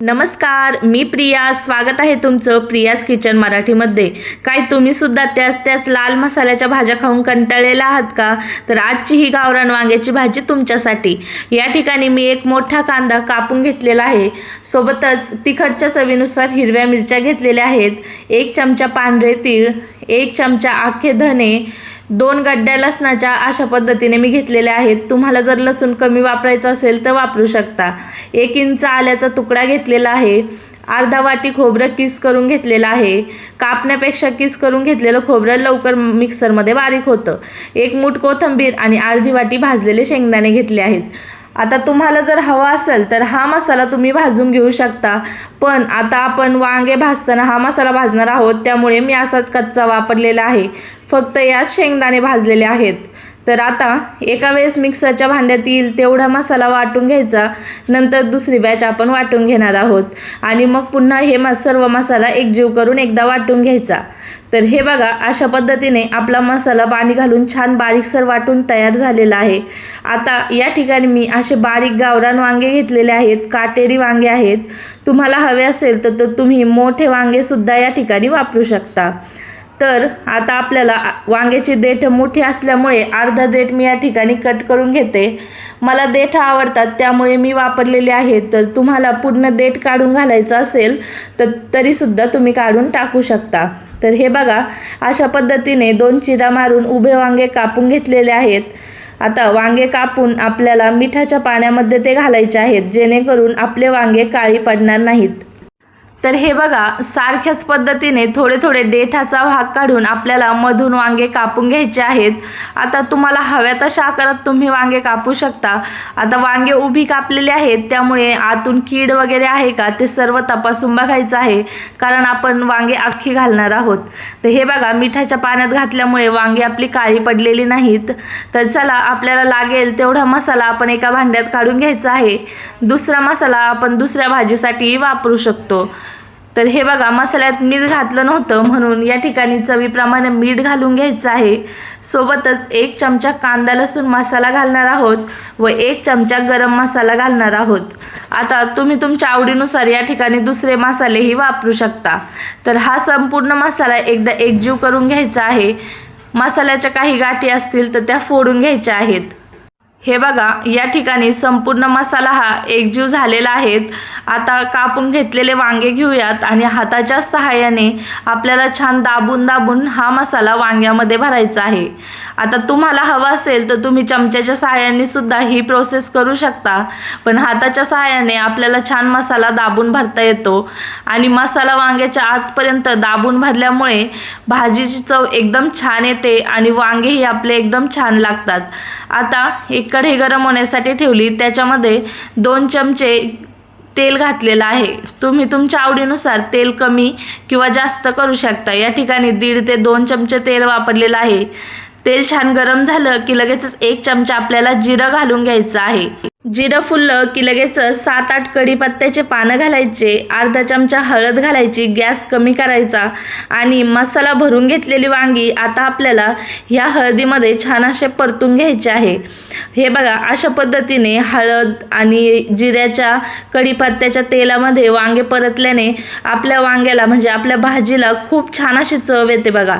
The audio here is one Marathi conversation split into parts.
नमस्कार मी प्रिया. स्वागत आहे तुमचं प्रियाज किचन मराठीमध्ये. काय तुम्ही सुद्धा त्याच त्याच लाल मसाल्याच्या भाज्या खाऊन कंटाळलेला आहात का? तर आजची ही गावरान वांग्याची भाजी तुमच्यासाठी. या ठिकाणी मी एक मोठा कांदा कापून घेतलेला आहे. सोबतच तिखटच्या चवीनुसार हिरव्या मिरच्या घेतलेल्या आहेत. एक चमचा पांढरे तीळ एक चमचा आखे धने दोन गड्ड्या लसणाच्या अशा पद्धतीने मी घेतलेल्या आहेत. तुम्हाला जर लसूण कमी वापरायचं असेल तर वापरू शकता. एक इंच आल्याचा तुकडा घेतलेला आहे. अर्धा वाटी खोबरं किस करून घेतलेलं आहे. कापण्यापेक्षा किस करून घेतलेलं खोबरं लवकर मिक्सरमध्ये बारीक होतं. एक मूठ कोथिंबीर आणि अर्धी वाटी भाजलेले शेंगदाणे घेतले आहेत. आता तुम्हाला जर हवा असेल तर हा मसाला तुम्ही भाजून घेऊ शकता. पण आता आपण वांगे भाजताना हा मसाला भाजणार आहोत. त्यामुळे मी असाच कच्चा वापरलेला आहे. फक्त यात शेंगदाणे भाजलेले आहेत. तर आता एका वेळेस मिक्सरच्या भांड्यात येईल तेवढा मसाला वाटून घ्यायचा नंतर दुसरी बॅच आपण वाटून घेणार आहोत. आणि मग पुन्हा हे म सर्व मसाला एकजीव करून एकदा वाटून घ्यायचा. तर हे बघा अशा पद्धतीने आपला मसाला पाणी घालून छान बारीकसर वाटून तयार झालेला आहे. आता या ठिकाणी मी असे बारीक गावरान वांगे घेतलेले आहेत काटेरी वांगे आहेत. तुम्हाला हवे असेल तर तर तुम्ही मोठे वांगेसुद्धा या ठिकाणी वापरू शकता. तर आता आपल्याला वांग्याची देठ मोठी असल्यामुळे अर्धा देठ मी या ठिकाणी कट करून घेते. मला देठ आवडतात त्यामुळे मी वापरलेले आहेत. तर तुम्हाला पूर्ण देठ काढून घालायचं असेल तर तरीसुद्धा तुम्ही काढून टाकू शकता. तर हे बघा अशा पद्धतीने दोन चिरा मारून उभे वांगे कापून घेतलेले आहेत. आता वांगे कापून आपल्याला मिठाच्या पाण्यामध्ये ते घालायचे आहेत जेणेकरून आपले वांगे काळी पडणार नाहीत. तर हे बघा सारख्याच पद्धतीने थोडे थोडे देठाचा भाग काढून आपल्याला मधून वांगे कापून घ्यायचे आहेत. आता तुम्हाला हव्या तशा आकारात तुम्ही वांगे कापू शकता. आता वांगे उभी कापलेली आहेत त्यामुळे आतून कीड वगैरे आहे का ते सर्व तपासून बघायचं आहे. कारण आपण वांगे अख्खी घालणार आहोत. तर हे बघा मिठाच्या पाण्यात घातल्यामुळे वांगे आपली काळी पडलेली नाहीत. तर चला आपल्याला लागेल तेवढा मसाला आपण एका भांड्यात काढून घ्यायचा आहे. दुसरा मसाला आपण दुसऱ्या भाजीसाठी वापरू शकतो. तर हे बघा मसाल्यात मीठ घातलं नव्हतं म्हणून या ठिकाणी चवीप्रमाणे मीठ घालून घ्यायचं आहे. सोबतच एक चमचा कांदा लसूण मसाला घालणार आहोत व एक चमचा गरम मसाला घालणार आहोत. आता तुम्ही तुमच्या आवडीनुसार या ठिकाणी दुसरे मसालेही वापरू शकता. तर हा संपूर्ण मसाला एकदा एकजीव करून घ्यायचा आहे. मसाल्याच्या काही गाठी असतील तर त्या फोडून घ्यायच्या आहेत. हे बघा या ठिकाणी संपूर्ण मसाला हा एकजीव झालेला आहेत आता कापून घेतलेले वांगे घेऊयात आणि हाताच्या सहाय्याने आपल्याला छान दाबून दाबून हा मसाला वांग्यामध्ये भरायचा आहे. आता तुम्हाला हवा असेल तर तुम्ही चमच्याच्या सहाय्याने सुद्धा ही प्रोसेस करू शकता. पण हाताच्या सहाय्याने आपल्याला छान मसाला दाबून भरता येतो. आणि मसाला वांग्याच्या आतपर्यंत दाबून भरल्यामुळे भाजीची चव एकदम छान येते आणि वांगेही आपले एकदम छान लागतात. आता एक कढई गरम होण्यासाठी ठेवली. त्याच्यामध्ये दोन चमचे तेल घातलेलं आहे. तुम्ही तुमच्या आवडीनुसार तेल कमी किंवा जास्त करू शकता. या ठिकाणी दीड ते दोन चमचे तेल वापरलेलं आहे. तेल छान गरम झालं की लगेचच एक चमचा आपल्याला जिरं घालून घ्यायचं आहे. जिरं फुललं की लगेच सात आठ कढीपत्त्याचे पानं घालायचे अर्धा चमचा हळद घालायची गॅस कमी करायचा आणि मसाला भरून घेतलेली वांगी आता आपल्याला ह्या हळदीमध्ये छान असे परतून घ्यायचे आहे. हे बघा अशा पद्धतीने हळद आणि जिऱ्याच्या कढीपत्त्याच्या तेलामध्ये वांगे परतल्याने आपल्या वांग्याला म्हणजे आपल्या भाजीला खूप छान अशी चव येते बघा.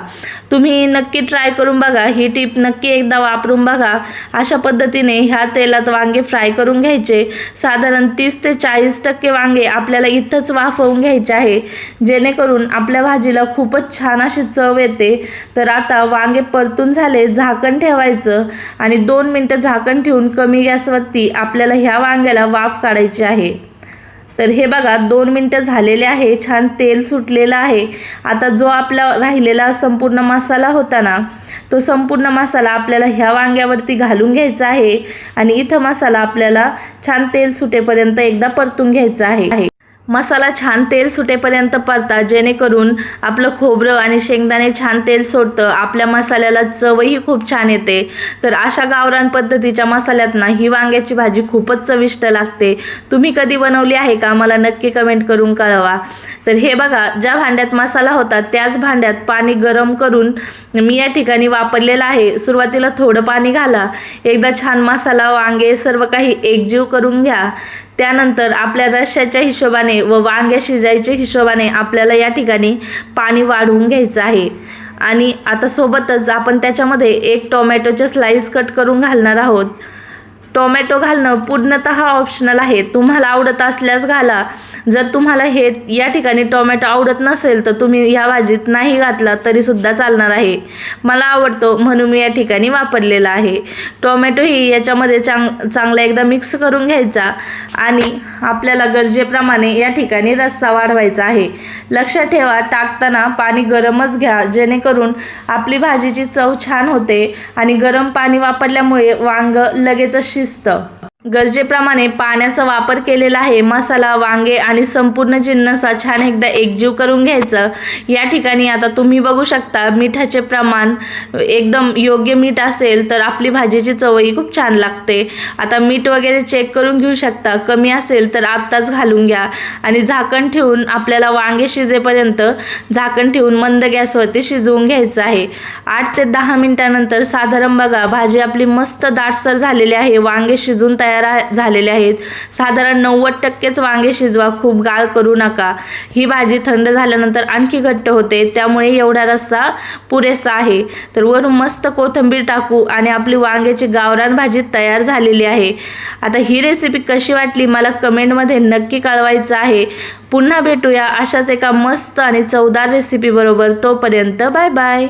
तुम्ही नक्की ट्राय करून बघा ही टीप नक्की एकदा वापरून बघा. अशा पद्धतीने ह्या तेलात वांगे फ्राय करून घ्यायचे. साधारण तीस ते चाळीस टक्के वांगे आपल्याला इथंच वाफवून घ्यायचे आहे. जेणेकरून आपल्या भाजीला खूपच छान अशी चव येते. तर आता वांगे परतून झाले झाकण ठेवायचं आणि दोन मिनटं झाकण ठेवून कमी गॅसवरती आपल्याला ह्या वांग्याला वाफ काढायची आहे. तर हे बघा दोन मिनटं झालेले आहे. छान तेल सुटलेलं आहे. आता जो आपला राहिलेला संपूर्ण मसाला होता ना तो संपूर्ण मसाला आपल्याला ह्या वांग्यावरती घालून घ्यायचा आहे. आणि इथं मसाला आपल्याला छान तेल सुटेपर्यंत एकदा परतून घ्यायचा आहे. मसाला छान तेल सुटेपर्यंत परता जेणेकरून आपलं खोबरं आणि शेंगदाणे छान तेल सोडतं आपल्या मसाल्याला चवही खूप छान येते. तर अशा गावरान पद्धतीच्या मसाल्यात ना ही वांग्याची भाजी खूपच चविष्ट लागते. तुम्ही कधी बनवली आहे का? मला नक्की कमेंट करून कळवा. तर हे बघा ज्या भांड्यात मसाला होता त्याच भांड्यात पाणी गरम करून मी या ठिकाणी वापरलेलं आहे. सुरुवातीला थोडं पाणी घाला. एकदा छान मसाला वांगे सर्व काही एकजीव करून घ्या. त्यानंतर आपल्या रश्श्याच्या हिशोबाने व वांग्या शिजायच्या हिशोबाने आपल्याला या ठिकाणी पाणी वाढवून घ्यायचं आहे. आणि आता सोबतच आपण त्याच्यामध्ये एक टोमॅटोचे स्लाईस कट करून घालणार आहोत. टोमॅटो घालणं पूर्णतः ऑप्शनल आहे. तुम्हाला आवडत असल्यास घाला. जर तुम्हाला हे या ठिकाणी टोमॅटो आवडत नसेल तर तुम्ही या भाजीत नाही घातला तरीसुद्धा चालणार आहे. मला आवडतो म्हणून मी या ठिकाणी वापरलेला आहे. टोमॅटोही याच्यामध्ये चांग चांगला एकदा मिक्स करून घ्यायचा आणि आपल्याला गरजेप्रमाणे या ठिकाणी रस्सा वाढवायचा आहे. लक्षात ठेवा टाकताना पाणी गरमच घ्या. जेणेकरून आपली भाजीची चव छान होते आणि गरम पाणी वापरल्यामुळे वांग लगेचच artista. गरजेप्रमाणे पाण्याचा वापर केलेला आहे. मसाला वांगे आणि संपूर्ण जिन्नसा छान एकदा एकजीव करून घ्यायचं. या ठिकाणी आता तुम्ही बघू शकता मिठाचे प्रमाण एकदम योग्य मीठ असेल तर आपली भाजीची चवही खूप छान लागते. आता मीठ वगैरे चेक करून घेऊ शकता. कमी असेल तर आत्ताच घालून घ्या. आणि झाकण ठेवून आपल्याला वांगे शिजेपर्यंत झाकण ठेवून मंद गॅसवरती शिजवून घ्यायचं आहे. आठ ते दहा मिनिटानंतर साधारण बघा भाजी आपली मस्त दाटसर झालेली आहे. वांगे शिजून तयार तयार झालेले आहेत. साधारण नव्वद टक्केच वांगे शिजवा खूप गाळ करू नका. ही भाजी थंड झाल्यानंतर आणखी घट्ट होते त्यामुळे एवढा रस्सा पुरेसा आहे. तर वरून मस्त कोथिंबीर टाकू आणि आपली वांग्याची गावरान भाजी तयार झालेली आहे. आता ही रेसिपी कशी वाटली मला कमेंटमध्ये नक्की कळवायचं आहे. पुन्हा भेटूया अशाच एका मस्त आणि चवदार रेसिपीबरोबर तोपर्यंत बाय बाय.